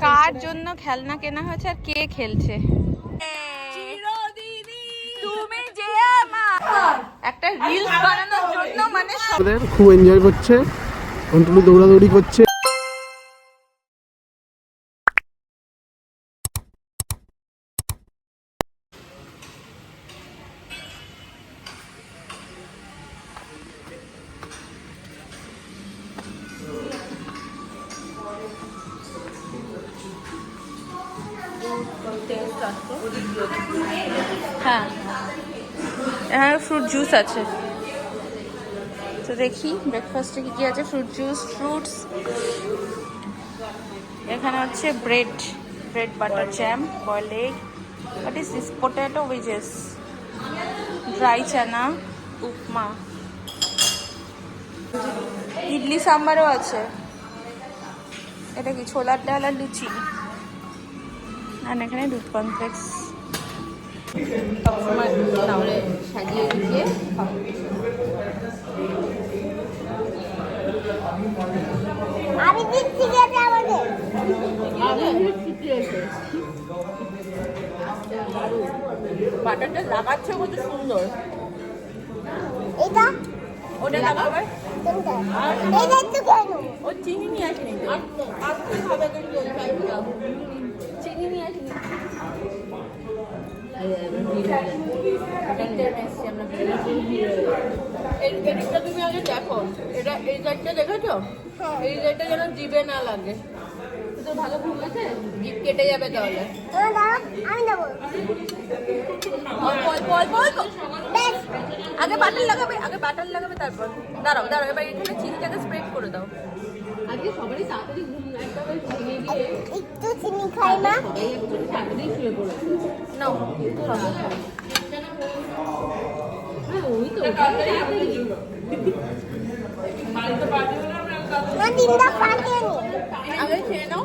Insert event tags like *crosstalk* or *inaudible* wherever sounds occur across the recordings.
কার জন্য খেলনা কেনা হয়েছে আর কে খেলছে? তুমি যে আমার। একটা রিলস বানানোর জন্য মানে সব- খুব এনজয় করছে। কন্ট্রোলে দৌড়াদৌড়ি করছে। হ্যাঁ। এখানে ফ্রুট জুস আছে। তো দেখি ব্রেকফাস্টে কি কি আছে? ফ্রুট জুস ফ্রুটস এখানে হচ্ছে bread bread butter jam boiled egg what is this potato wedges dry chana upma idli সাম্বারও আছে। এটা কি ছোলার ডাল আর লুচি? আর এখানে দুধ কমপ্লেক্স। তাহলে সাজিয়ে গুছিয়ে। আমি দিচ্ছি গেছে আমাদের বাটারটা লাগাচ্ছে কত সুন্দর। এটা ওটা লাগাবে? এটা একটু কেন ও চিনি নিয়ে আসেনি তো। আপনি কিন্তু ওই টাইপটা চিনি নিয়ে আসেনি তুমি আগে দেখো। এটা এই সাইডটা দেখেছ? এই সাইডটা যেন জিভে না লাগে। তো ভালো ভুল আছে? জিভ কেটে যাবে তাহলে। আমি দেবো। আগে বাটার লাগাবে আগে বাটার লাগাবে তারপর। দাঁড়াও দাঁড়াও এবার এখানে চিনিটাকে স্প্রেড করে দাও। আগে সবারই তাড়াতাড়ি ঘুম একটা চিনি দিয়ে একটু চিনি খাই না একটু তাড়াতাড়ি শুয়ে পড়েছে নাও হ্যাঁ ওই তো তাড়াতাড়ি না। তিনটা আগে খেয়ে নাও।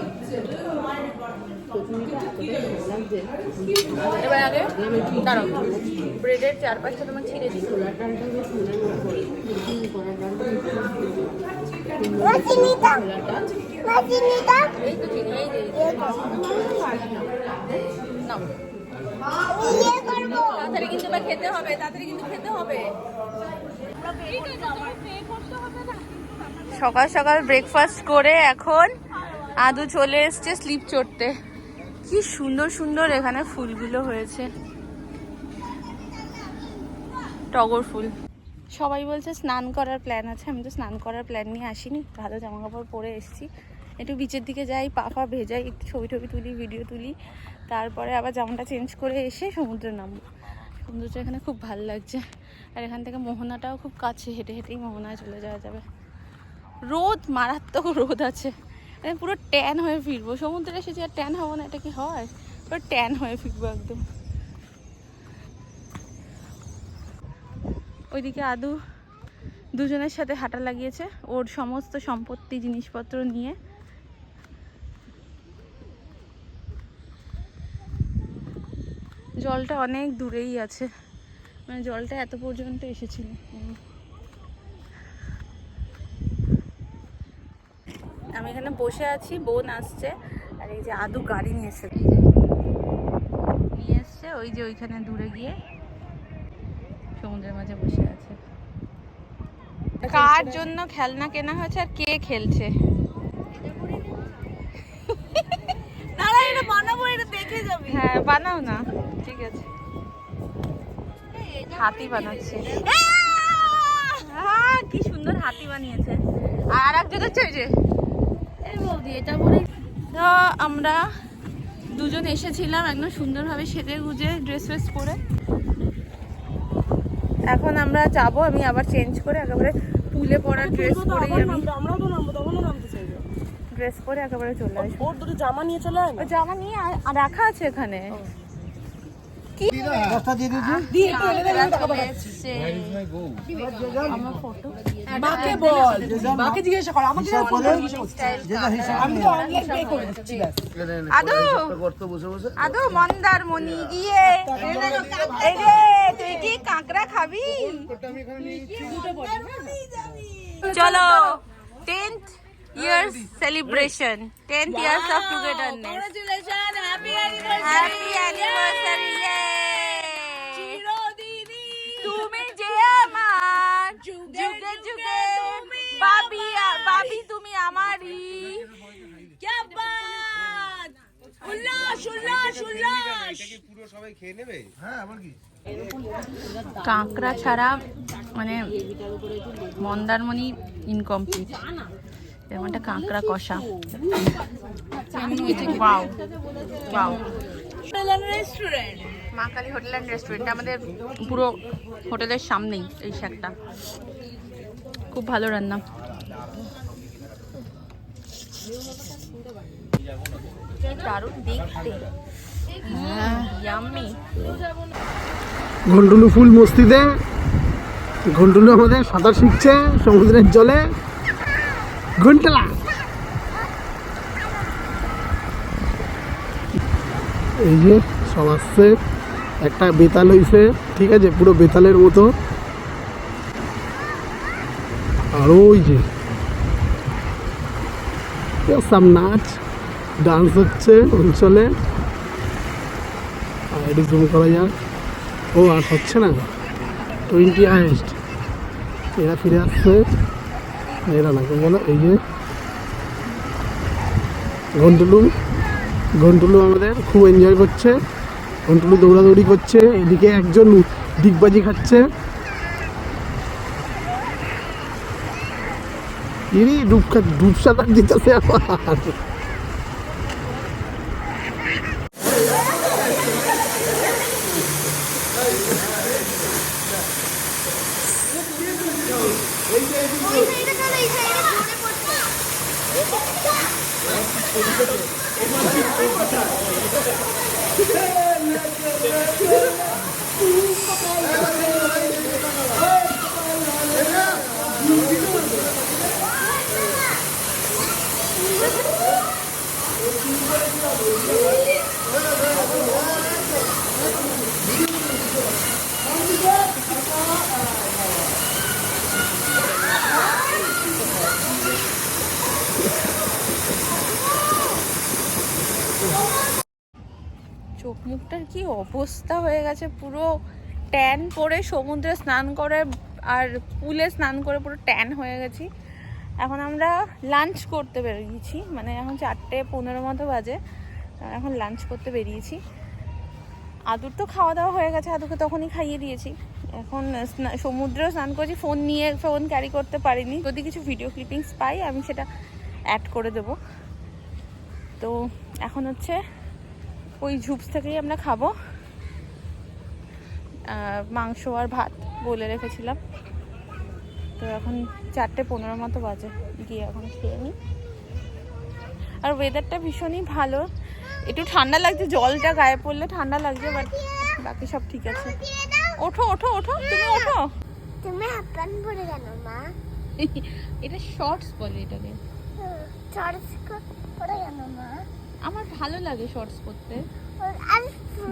এবার আগে ব্রেডের চারপাশটা তোমার ছিঁড়ে দিই। তাড়াতাড়ি খেতে হবে, তাড়াতাড়ি কিন্তু খেতে হবে। সকাল সকাল ব্রেকফাস্ট করে এখন আদু চলে এসছে স্লিপ চড়তে। কি সুন্দর সুন্দর এখানে ফুলগুলো হয়েছে। টগর ফুল। সবাই বলছে স্নান করার প্ল্যান আছে, আমি তো স্নান করার প্ল্যান নিয়ে আসিনি ভালো জামা কাপড় পরে এসেছি। একটু বিচের দিকে যাই, পা পা ভেজাই, একটু ছবি টবি তুলি ভিডিও তুলি। তারপরে আবার জামাটা চেঞ্জ করে এসে সমুদ্রে নামবো। সমুদ্রটা এখানে খুব ভালো লাগছে। আর এখান থেকে মোহনাটাও খুব কাছে, হেঁটে হেঁটেই মোহনায় চলে যাওয়া যাবে। রোদ, মারাত্মক রোদ আছে। আমি পুরো ট্যান হয়ে ফিরবো। সমুদ্রে এসেছি আর ট্যান হব না, এটা কি হয়? পুরো ট্যান হয়ে ফিরবো একদম। ওইদিকে আদু দুজনের সাথে হাঁটা লাগিয়েছে, ওর সমস্ত সম্পত্তি, জিনিসপত্র নিয়ে। জলটা অনেক দূরেই আছে। মানে জলটা এত পর্যন্ত এসেছিল উম। আমি এখানে বসে আছি বোন আসছে। আর এই যে আদু গাড়ি নিয়ে এসে নিয়ে এসছে ওই যে ওইখানে দূরে গিয়ে সমুদ্রের মাঝে বসে আছে। কার জন্য খেলনা কেনা হয়েছে আর কে খেলছে? হ্যাঁ বানাও না। ঠিক আছে। হাতি বানাচ্ছে। কি সুন্দর হাতি বানিয়েছে। আর একজন হচ্ছে ওই যে এটা আমরা দুজন এসেছিলাম একদম সুন্দরভাবে সেজে গুজে ড্রেস ফ্রেস পরে। এখন আমরা যাব আমি আবার চেঞ্জ করে একেবারে পুলে পরা ড্রেস পরে আমি আমরাও তো নামবো তখনও নামতে চাইব। ড্রেস পরে একেবারে চলে আসব। ওর দুটো জামা নিয়ে চলে আসব জামা নিয়ে রাখা আছে এখানে। কি? দিয়ে একটু এনে দে, টাকা পাঠা। বল মাকে জিজ্ঞাসা কর আমাকে যেন কোনো জিজ্ঞাসা করছিস। আমি তো অনলাইন পে করে দিচ্ছি ব্যাস। আদু! আদু মন্দারমণি গিয়ে এই রে তুই কি কাঁকড়া খাবি? চলো tenth years celebration tenth years of togetherness happy anniversary তুমি কাঁকড়া ছাড়া মানে মন্দারমণি ইনকমপ্লিট এরকম একটা কাঁকড়া কষা। ওয়াও ওয়াও মা কালী হোটেল অ্যান্ড রেস্টুরেন্ট আমাদের পুরো হোটেলের সামনেই এই শাকটা। খুব ভালো রান্না। দারুণ দেখতে। ঘন্টুলু ফুল মস্তিতে ঘন্টুলু আমাদের সাঁতার শিখছে সমুদ্রের জলে। ঘন্টলা। এই যে সব আসছে একটা বেতাল হইছে ঠিক আছে পুরো বেতালের মতো। আর ওই যে সব নাচ ডান্স হচ্ছে অঞ্চলে। আর একটু জুম করা যাক। ও, আর হচ্ছে না। টোয়েন্টি হাইস্ট এরা ফিরে আসছে। এরা না গেল এই যে ঘন্টুলু ঘন্টুলু আমাদের খুব এনজয় করছে। ঘন্টুলু দৌড়াদৌড়ি করছে। এদিকে একজন ডিগবাজি খাচ্ছে। ইরি ডুব খা ডুব সাঁতার দিতেছে আবার। অবস্থা হয়ে গেছে, পুরো ট্যান পরে সমুদ্রে স্নান করে আর পুলে স্নান করে পুরো ট্যান হয়ে গেছি। এখন আমরা লাঞ্চ করতে বেরিয়েছি মানে এখন চারটে পনেরো মতো বাজে এখন লাঞ্চ করতে বেরিয়েছি। আদুর তো খাওয়া দাওয়া হয়ে গেছে, আদুকে তখনই খাইয়ে দিয়েছি। এখন সমুদ্রেও স্নান করছি ফোন নিয়ে ফোন ক্যারি করতে পারিনি। যদি কিছু ভিডিও ক্লিপিংস পাই, আমি সেটা অ্যাড করে দেবো। তো এখন হচ্ছে ওই ঝুপস থেকেই আমরা খাব। মাংস আর ভাত বলে রেখেছিলাম। তো এখন চারটে পনেরো মতো বাজে গিয়ে এখন খেয়ে নিই। আর ওয়েদারটা ভীষণই ভালো। একটু ঠান্ডা লাগছে জলটা গায়ে পড়লে ঠান্ডা লাগছে বাট বাকি সব ঠিক আছে। ওঠো ওঠো ওঠো তুমি ওঠো। তুমি হাফ প্যান্ট পরে কেন মা? *laughs* এটা শর্টস বলে এটাকে চড়স পরে কেন মা? আমার ভালো লাগে শর্টস পরতে। আর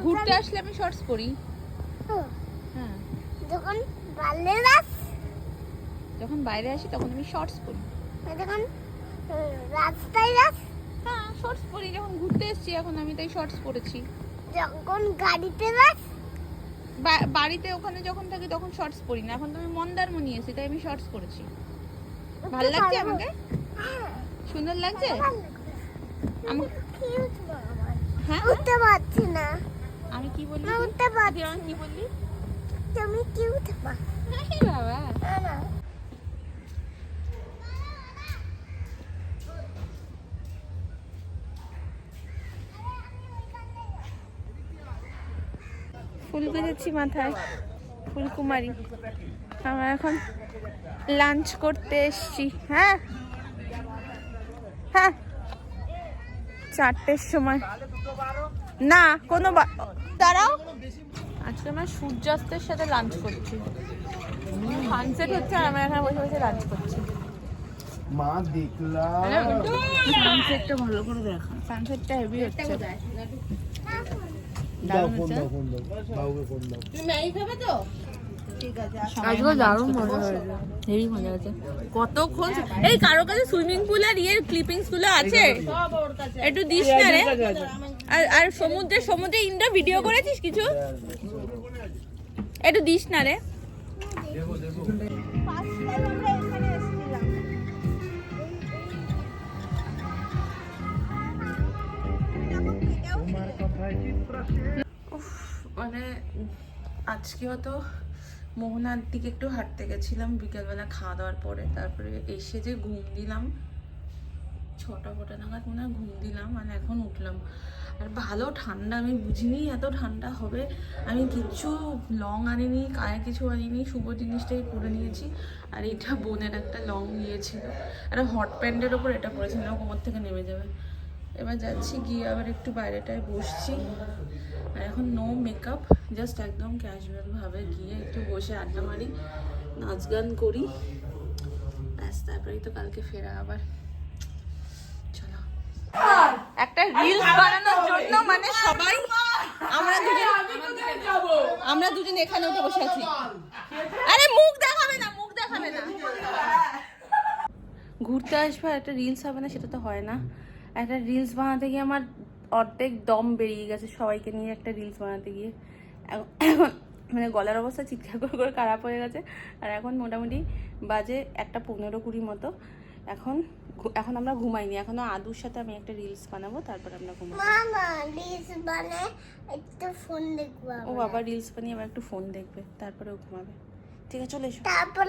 ঘুরতে আসলে আমি শর্টস পরি। যখন বাল্যে রাস যখন বাইরে আসি তখন আমি শর্টস পরি। যখন রাস্তায় রাস হ্যাঁ শর্টস পরি। যখন ঘুরতে এসেছি এখন আমি তাই শর্টস পরেছি। যখন গাড়িতে বা- বাড়িতে ওখানে যখন থাকি তখন শর্টস পরি না। এখন তো আমি মন্দারমণি এসেছি তাই আমি শর্টস পরেছি। ভালো লাগছে আমাকে? সুন্দর লাগছে? হ্যাঁ? উঠতে পারছি না। আমি কি বললি? উঠতে পারছি। তুই আমাকে কি বললি? তুমি কিউট মা এই বাবা। না না। ফুল গুজেছি মাথায় ফুলকুমারী। আমরা এখন লাঞ্চ করতে এসছি। হ্যাঁ? হ্যাঁ? চারটের সময়। না কোনো বা- দাঁড়াও। আজকে আমরা সূর্যাস্তের সাথে লাঞ্চ করছি। সানসেট হচ্ছে আর আমরা এখানে বসে বসে লাঞ্চ করছি। মা দেখলাম সানসেটটা ভালো করে দেখা। সানসেটটা হেভি হচ্ছে। দাও ফোন দাও ফোন দাও। বাবুকে ফোন দাও। তুমি ম্যাগি খাবে তো? আজকে দারুণ মজা হয়েছে। হেভি মজা হয়েছে। কতক্ষণ এই কারও কাছে সুইমিং পুল আর ইয়ের ক্লিপিংসগুলো আছে? একটু দিস না রে। আর আর সমুদ্রে সমুদ্রে ইন্দ্র ভিডিও করেছিস কিছু? একটু দিস না রে। মানে আজকেও তো মোহনার দিকে একটু হাঁটতে গেছিলাম বিকেলবেলা খাওয়া দাওয়ার পরে। তারপরে এসে যে ঘুম দিলাম, ছটা ফটা নাগাদ মনে হয় ঘুম দিলাম মানে এখন উঠলাম। আর ভালো ঠান্ডা, আমি বুঝিনি এত ঠান্ডা হবে। আমি কিচ্ছু লং আনিনি গায়ে কিছু আনিনি, শুভ জিনিসটাই পরে নিয়েছি। আর এটা বোনের একটা লং নিয়েছিল একটা হট প্যান্টের ওপর এটা পরেছিলাম কোমর থেকে নেমে যাবে। এবার যাচ্ছি, গিয়ে আবার একটু বাইরেটায় বসছি। আর এখন নো মেকআপ জাস্ট একদম ক্যাজুয়ালভাবে গিয়ে একটু বসে আড্ডা মারি, নাচ গান করি। ব্যাস, তারপরেই তো কালকে ফেরা আবার। চলো। একটা রিলস বানানোর জন্য মানে সবাই, আমরা দুজন আমরা দুজন এখানে উঠে বসে আছি। আরে মুখ দেখাবে না, মুখ দেখাবে না। ঘুরতে আসবে একটা রিলস হবে না, সেটা তো হয় না। একটা রিলস বানাতে গিয়ে আমার অর্ধেক দম বেরিয়ে গেছে সবাইকে নিয়ে একটা রিলস বানাতে গিয়ে। এখন- মানে গলার অবস্থা চিৎকার করে করে খারাপ হয়ে গেছে। আর এখন মোটামুটি বাজে একটা পনেরো কুড়ি মতো। এখন এখন আমরা ঘুমাইনি। এখনও আদুর সাথে আমি একটা রিলস বানাবো তারপর আমরা ঘুমাবো। মামা ডিস বানে একটু ফোন দেখব ও বাবা রিলস বানিয়ে আবার একটু ফোন দেখবে তারপরে ও ঘুমাবে। ঠিক আছে চলে এসো। তারপর